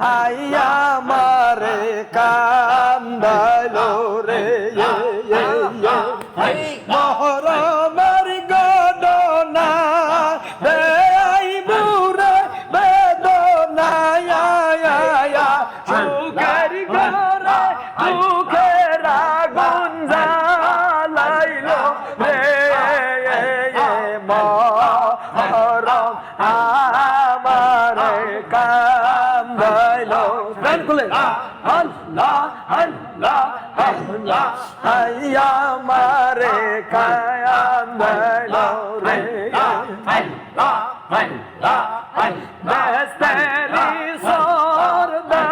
আইয়া মারে কান্দালো हैया मारे खाया बलो रे बस तेरी सोर दा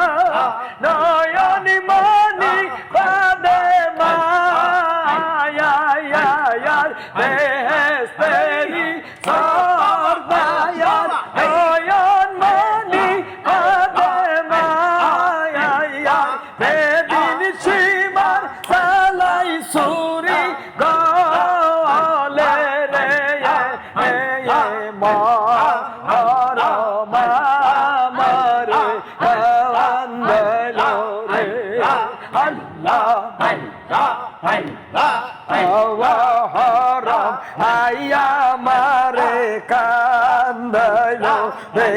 আইয়া মারে কান্দলো রে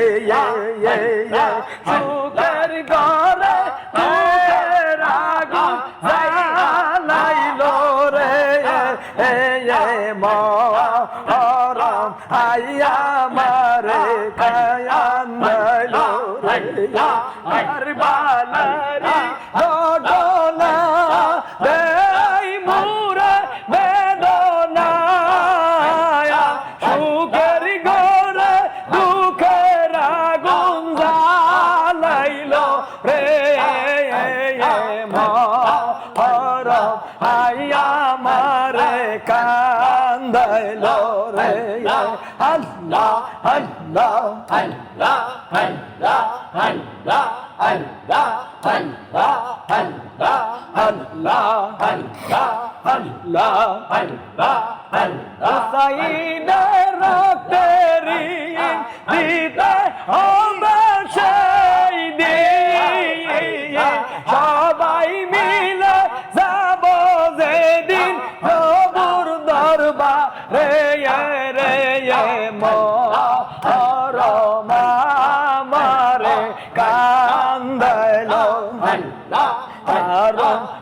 সুখের ঘরে সুখের আগুন জ্বালাইলো রে। মরম আইয়া মারে কায়ান্দলো রে। আর বালারি কান্দাইলো রে আল্লাহ আল্লাহ আল্লাহ আল্লাহ আল্লাহ আল্লাহ আল্লাহ আল্লাহ আল্লাহ আল্লাহ আল্লাহ আল্লাহ আল্লাহ সাইদের রক্তেরি দিতে হবে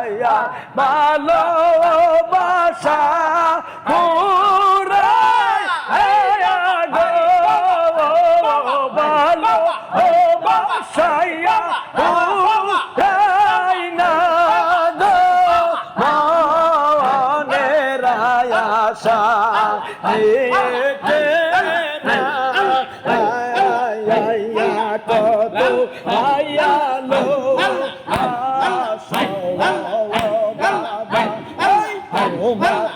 ছায়া ভালোবাসা ভালোবাসায়া Oh, my.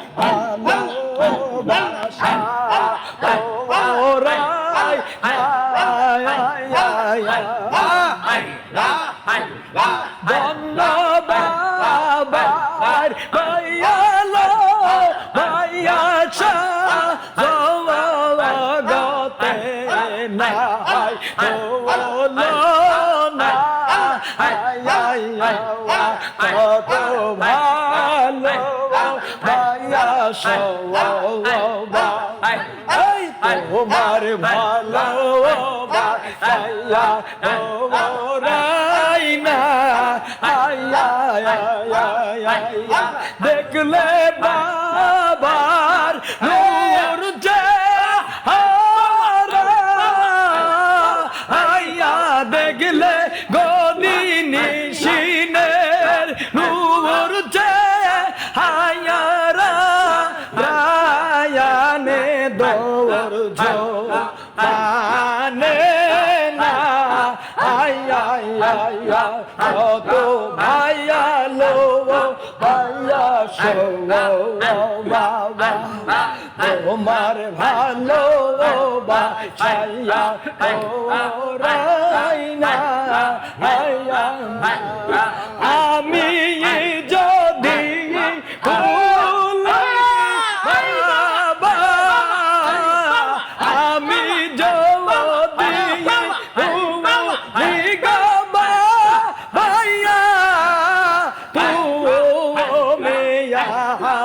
দেখলে বাবার নূর যে আয়া দেখলে গনি নিশিনের নূর যে হায়ারা রায়ানে দৌড় ঝো তোমার ভালো বাছাইয়া ওরাই না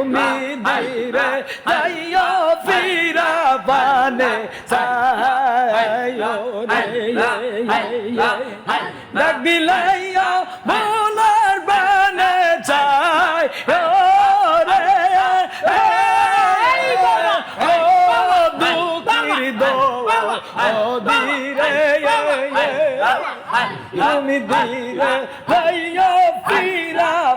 उम्मीद रे जाइयो फिरा बने जाइयो रख दिलाइयो बोलर बने जाइयो তুমি দিলে ভাই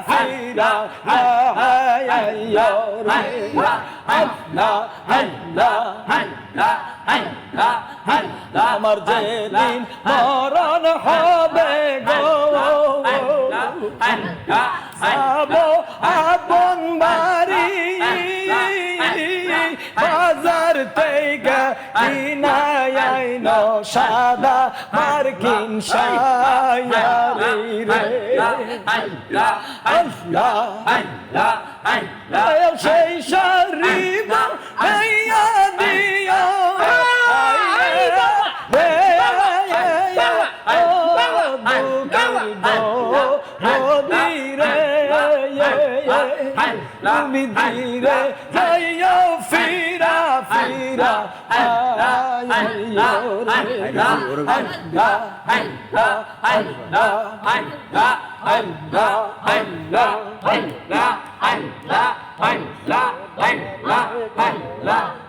فينا هيا يا رينا هلا هلا هلا هلا هلا আমার যেদিন মরণ হবে গো আবো আপন বাড়ি বাজার থেকে কিনায়া আইন সাদা মার্কিন সায়ারি রে সেই শরীফ ধীরে তুমি ধীরে যাইও ফিরা ফিরা la la la la la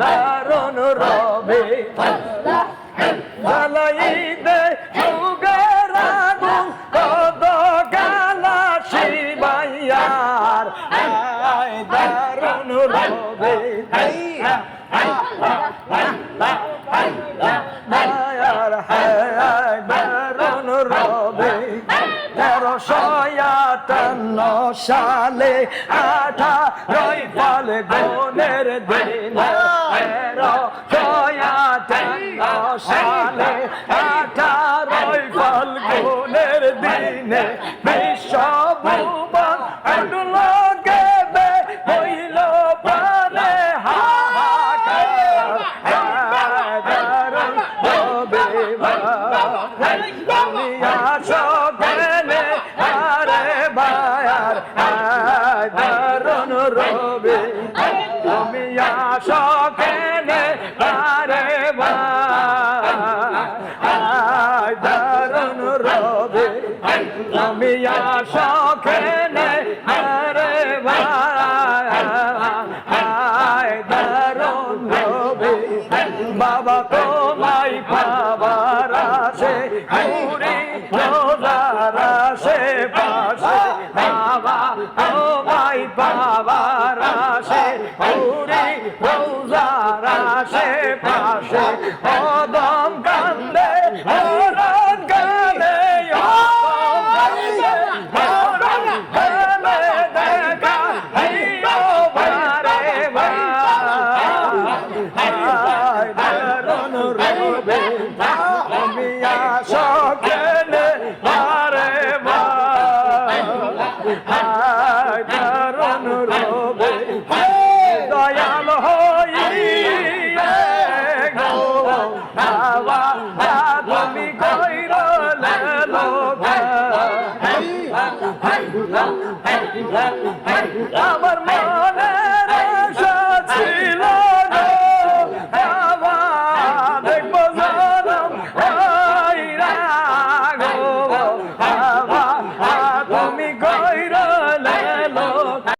দারণ রবে। জ্বালাই দে সুগারাগুন কদ গালা শিবাইয়ার। আয় দারণ রবে। তেরোশয়াতন্ন সালে আঠা রয় পাল গনের দিন। Yeah. 아, 아 अमर मैं